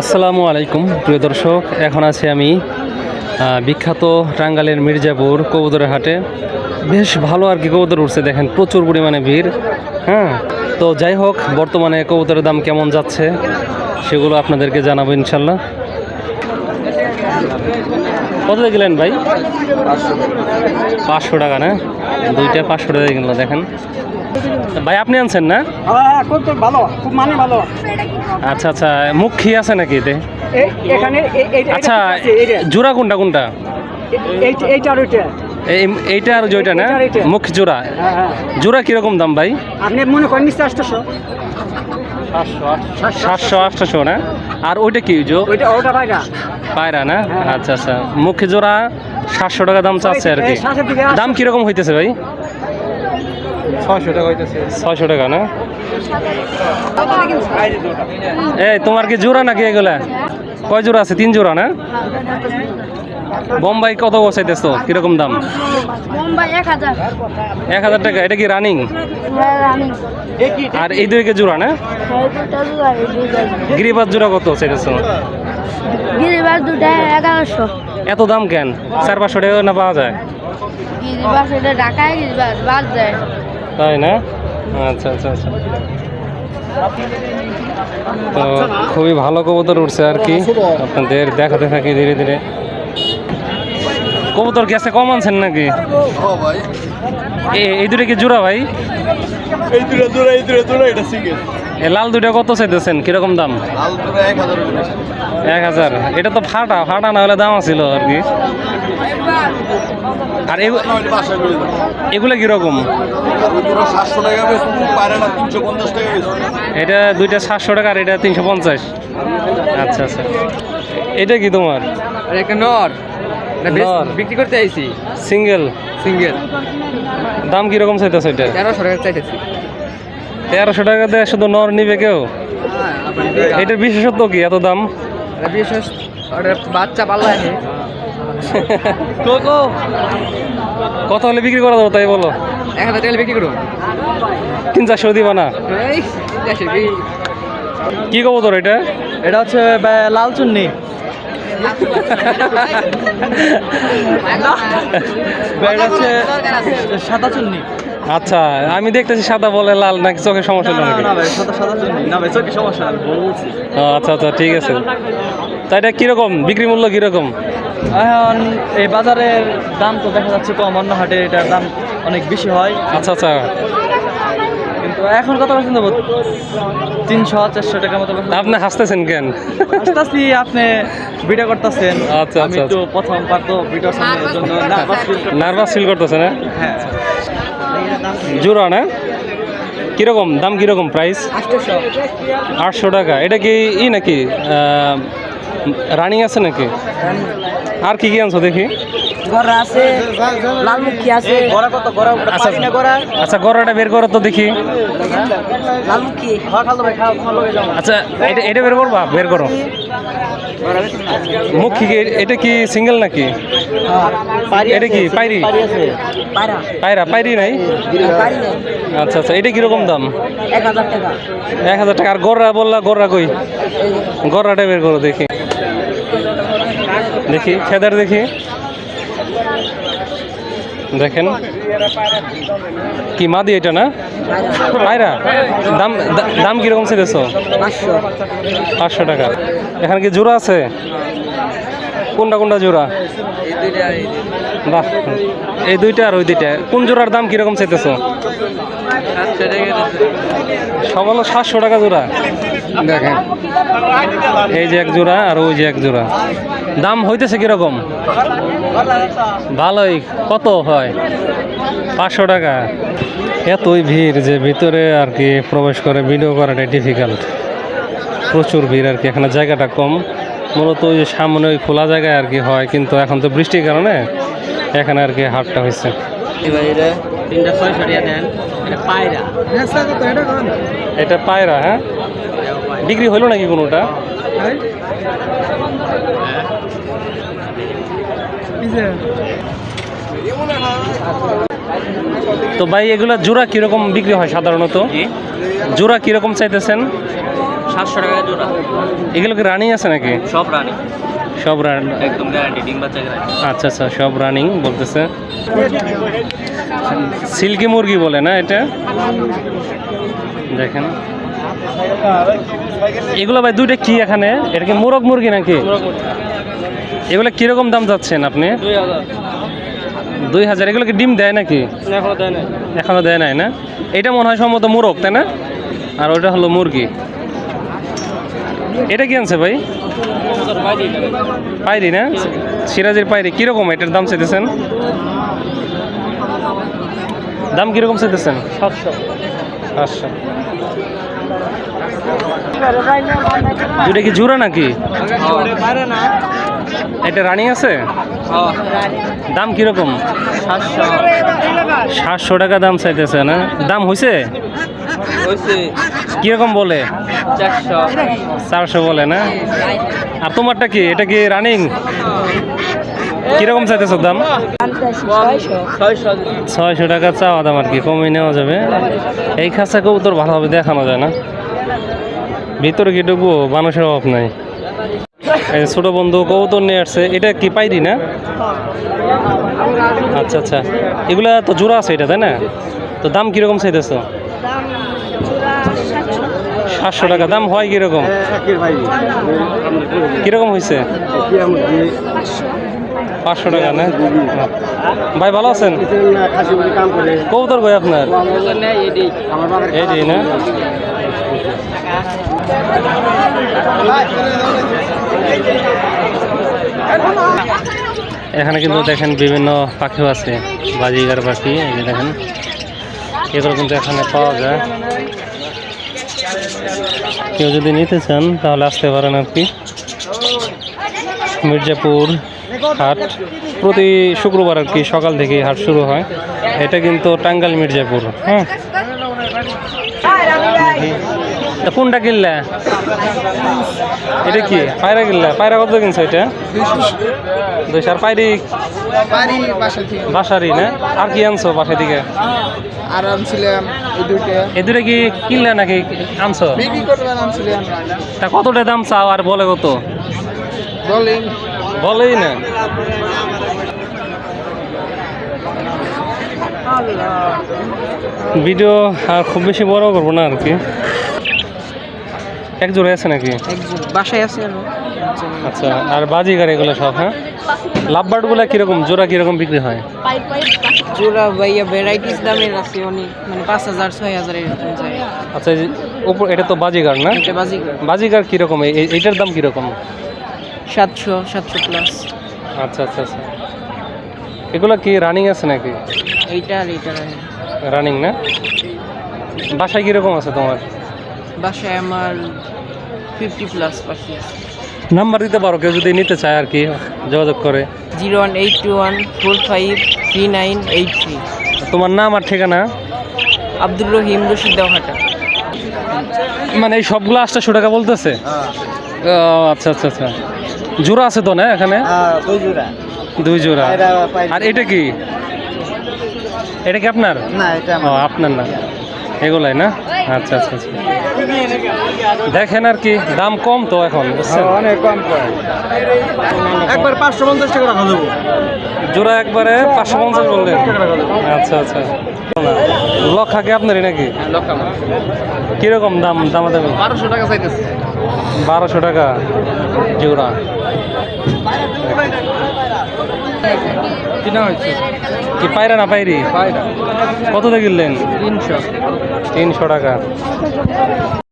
আসসালামু আলাইকুম, প্রিয় দর্শক। এখন আছি আমি বিখ্যাত টাঙ্গালের মির্জাপুর কবুতরের হাটে। বেশ ভালো আর কি কবুতর উঠছে দেখেন, প্রচুর পরিমাণে ভিড় হ্যাঁ? তো যাই হোক, বর্তমানে কবুতরের দাম কেমন যাচ্ছে, সেগুলো আপনাদেরকে জানাব ইনশাল্লাহ। কত গেলেন ভাই? পাঁচশো টাকা না? দুইটা পাঁচশো টাকা কিনলো দেখেন। ভাই আপনি আনছেন না? হ্যাঁ ভালো খুব মানে ভালো। আচ্ছা আচ্ছা মুখ খেয়ে আছে নাকি এতে? আচ্ছা। জোড়া কোনটা কোনটা? এইটা আর ওইটা। এই- এইটা আর জয়টা না। মুখ জোড়া। হ্যাঁ হ্যাঁ। জোড়া কীরকম দাম ভাই? আপনি মনে করেন আটশোশো? সাতশো আটশোশো না? আর ওইটা কি জো? ওইটা ওটা পায়রা। না? হ্যাঁ। আচ্ছা আচ্ছা। মুখ জোড়া সাতশো টাকা দাম চাচ্ছে আর কি। দাম কীরকম হইতেছে ভাই? ছয়শো টাকা হইতেছে। ছয়শো টাকা না? এই তোমার কি জোড়া নাকি এগুলা? কয় জোড়া আছে? তিন জোড়া না? বোম্বাই কত বসাইতেছো? কীরকম দাম? এক হাজার। টাকা এটা কি রানিং হ্যাঁ আর এই দুইকে জোড়া না? গিরিবাজ জোড়া কত চাইতেছো? গিরিবাস এত দাম কেন? চার পাঁচশো টাকা না পাওয়া গিরিবাস গিরিবাস যায়। তাই না? আচ্ছা আচ্ছা আচ্ছা। তো খুবই ভালো কবুতর উঠছে আর কি। আপনাদের দেখাতে থাকি ধীরে ধীরে। কবুতর গ্যাসে কম আনছেন নাকি? এ- এই দুটো কি জোড়া ভাই? এই দুটো জোড়া এই দুটো জোড়া এটা সিঙ্গেল লাল দুটো কত চাইতেছেন? কীরকম দাম? এক হাজার এটা তো ফাটা ফাটা না হলে দাম ছিল আর কি। আর এগুলো কীরকম? এটা দুইটা সাতশো টাকা আর এটা তিনশো পঞ্চাশ। আচ্ছা আচ্ছা। এটা কি তোমার? নর। বিক্রি করতে আইছি। সিঙ্গেল সিঙ্গেল দাম কীরকম চাইতেছে এটা তেরোশো টাকা চাইতেছি। তেরোশো টাকা দিয়ে শুধু নর নিবে কেউ? এটার বিশেষত্ব কি এত দাম? বিশেষ বাচ্চা পাল্লা আছে। কত হলে বিক্রি করা যাব তাই বলো? এক হাজার টাকা বিক্রি করুন। তিন চারশো দিবা না? এই কি কবো তোর এটা? এটা হচ্ছে লাল চুন্নি। এটা হচ্ছে সাদা চুন্নি আচ্ছা আমি দেখতেছি সাদা বলে লাল নাকি সমস্যা নাকি? চোখে সমস্যা ও, আচ্ছা আচ্ছা ঠিক আছে। তা এটা কীরকম? বিক্রি মূল্য কীরকম? এখন এই বাজারের দাম তো দেখা যাচ্ছে কম অন্য হাটে এটার দাম অনেক বেশি হয়। আচ্ছা আচ্ছা। এখন কত পার্সেন্ট দেবো? তিনশো চারশো টাকার মতো আপনি হাসতেছেন কেন? আসতেছি আপনি ভিডিও করতেছেন। আচ্ছা, আমি আচ্ছা, একটু প্রথম পার তো ভিডিও সামনের জন্য নার্ভাস ফিল নার্ভাস ফিল করতেছে। না হ্যাঁ? জোড়া না? কীরকম দাম কীরকম প্রাইস আটশো। টাকা। এটা কি ই নাকি রানিং আছে নাকি? আর কি কি আনছো দেখি? গড়া আছে লালমুখী আছে। গড়া কত? গড়া আচ্ছা পারি না গড়া আচ্ছা গড়াটা বের করো তো দেখি। লালমুখী। ভাই লগে যাও। আচ্ছা এটা এটা বের করবা? বের করো। মুখ কি এটা কি সিঙ্গেল নাকি? এটা কি? পাইরি আছে। পায়রা। পায়রা পাইরি নাই? নাই। আচ্ছা আচ্ছা এটা কীরকম দাম? এক হাজার টাকা। এক হাজার টাকা। আর গররা বললা গররা কই? গররাটা বের করো দেখি। দেখি ফেদার দেখি। দেখেন। কি মা মাদি এটা না? পায়রা। দাম দাম কীরকম ছেড়েছো পাঁচশো। পাঁচশো টাকা। এখানে কি জোড়া আছে? কোনটা কোনটা জোড়া? বাহ। এই দুইটা আর ওই দুইটা। কোন জোড়ার দাম কীরকম চাইতেছো? সব হলো সাতশো টাকা জোড়া। দেখেন। এই যে এক জোড়া আর ওই যে এক জোড়া। দাম হইতেছে কীরকম? ভালোই। কত হয়? পাঁচশো টাকা। এতই ভিড় যে ভিতরে আর কি প্রবেশ করে ভিডিও করাটা ডিফিকাল্ট প্রচুর ভিড় আর কি। এখানে জায়গাটা কম। মূলত ওই যে সামনে ওই খোলা জায়গায় আর কি হয় কিন্তু এখন তো বৃষ্টির কারণে এখানে আর কি হাটটা হয়েছে। এটা পায়রা। এটা পায়রা হ্যাঁ? বিক্রি হলো নাকি কোনোটা? তো ভাই এগুলা জোড়া কীরকম বিক্রি হয় সাধারণত? জোড়া কীরকম চাইতেছেন? সাতশো টাকা জোড়া। এগুলো কি রানিং আছে নাকি? সব রানি সব রান একদম গ্যারান্টি ডিম বাচ্চা গ্যারান্টি আচ্ছা আচ্ছা সব রানিং বলতেছে। সিল্কি মুরগি বলে না এটা? দেখেন। এগুলো ভাই দুইটা কি এখানে? এটা কি মোরগ মুরগি নাকি? এগুলো কীরকম দাম যাচ্ছেন আপনি? দুই হাজার। দুই এগুলো কি ডিম দেয় নাকি? এখনও দেয় নাই। না? এটা মনে হয় সম্ভবত মোরগ তাই না? আর ওটা হলো মুরগি। এটা কি আনছে ভাই? পাইরি না? সিরাজের পাইরি। কীরকম এটার দাম চাইতেছেন? দাম কীরকম চাইতেছেন? সাতশো। আচ্ছা দুটা কি জোড়া নাকি? এটা রানিং আছে? দাম কীরকম? সাতশো টাকা দাম চাইতেছে, না? দাম হয়েছে কীরকম বলে? চারশো বলে, না? আর তোমারটা কি? এটা কি রানিং? কীরকম চাইতেছো দাম? ছয়শো ছয়শো টাকা চাওয়া দাম আর কি কমে নেওয়া যাবে। এই খাঁচা কবুতর ভালোভাবে দেখানো যায় না। ভিতরে কি ঢুকবো? মানুষের অভাব নাই। এই ছোট বন্ধু কবুতর নিয়ে আসছে এটা কি পাইরি না? আচ্ছা আচ্ছা। এগুলা তো জোড়া আছে এটা তাই না? তো দাম কীরকম চাইতেছো? সাতশো টাকা। দাম হয় কীরকম? কীরকম হয়েছে পাঁচশো টাকা না? ভাই ভালো আছেন? কবুতর ভাই আপনার? এই না? এখানে কিন্তু দেখেন বিভিন্ন পাখিও আছে, বাজিগার পাখি, এই যে দেখেন। এগুলো কিন্তু এখানে পাওয়া যায়। কেউ যদি নিতে চান, তাহলে আসতে পারেন আর কি। মির্জাপুর হাট। প্রতি শুক্রবার আর কি সকাল থেকে হাট শুরু হয়। এটা কিন্তু টাঙ্গাল মির্জাপুর হ্যাঁ? কোনটা কিনলা? এটা কি? পায়রা কিনলা? পায়রা কত কিনছো এটা? দুইশো আর পায়রি? বাসারি না? আর কি আনছো বাসা দিকে? আরাম ছিলাম এই দুটো কি কিনলে নাকি আনছো? তা কতটা দাম চাও আর বলে কত? বলেই না। ভিডিও আর খুব বেশি বড় করব না আর কি। এক জোড়া আছে নাকি? বাসায় আছে আচ্ছা আর বাজিগার এগুলো সব হ্যাঁ? লাভবার্ডগুলো কীরকম জোড়া কীরকম বিক্রি হয়? জোড়া ভাইয়া ভ্যারাইটিস দামের আছে অনেক মানে পাঁচ হাজার ছয় হাজার এরকম যায়। আচ্ছা উপর এটা তো বাজিগার না? এটা বাজি বাজিগার কীরকম এই- এই- এইটার দাম কীরকম? সাতশো সাতশো প্লাস আচ্ছা আচ্ছা আচ্ছা। এগুলো কি রানিং আছে নাকি? এইটা আর এইটা। রানিং না? বাসায় কীরকম আছে তোমার? বাসায় আমার ফিফটি প্লাস পাখি আছে নাম্বার দিতে পারো কেউ যদি নিতে চায় আর কি যোগাযোগ করে। Zero one eight two one four five three nine eight three. তোমার নাম আর ঠিকানা? আব্দুর রহিম রশিদ দেওয়াটা মানে এই সবগুলো আটশোশো টাকা বলতেছে? ও, আচ্ছা আচ্ছা আচ্ছা। জোড়া আছে তো না এখানে? দুই জোড়া। দুই জোড়া। আর এটা কি? এটা কি আপনার? না এটা ও আপনার না। এগুলাই না? আচ্ছা আচ্ছা আচ্ছা। দেখেন আর কি দাম কম তো এখন বুঝছেন? অনেক কম একবার পাঁচশো পঞ্চাশ টাকা রাখা দেবো জোড়া একবারে পাঁচশো পঞ্চাশ বললেন। আচ্ছা আচ্ছা। লক্ষা কি আপনারই নাকি? কীরকম দাম দামা দেবে বারোশো টাকা চাইতেছে। বারোশো টাকা জোড়া। কিনা হয়েছে? কি পায়রা না পাইরি কত দিয়ে কিনলেন? তিনশো। তিনশো টাকা।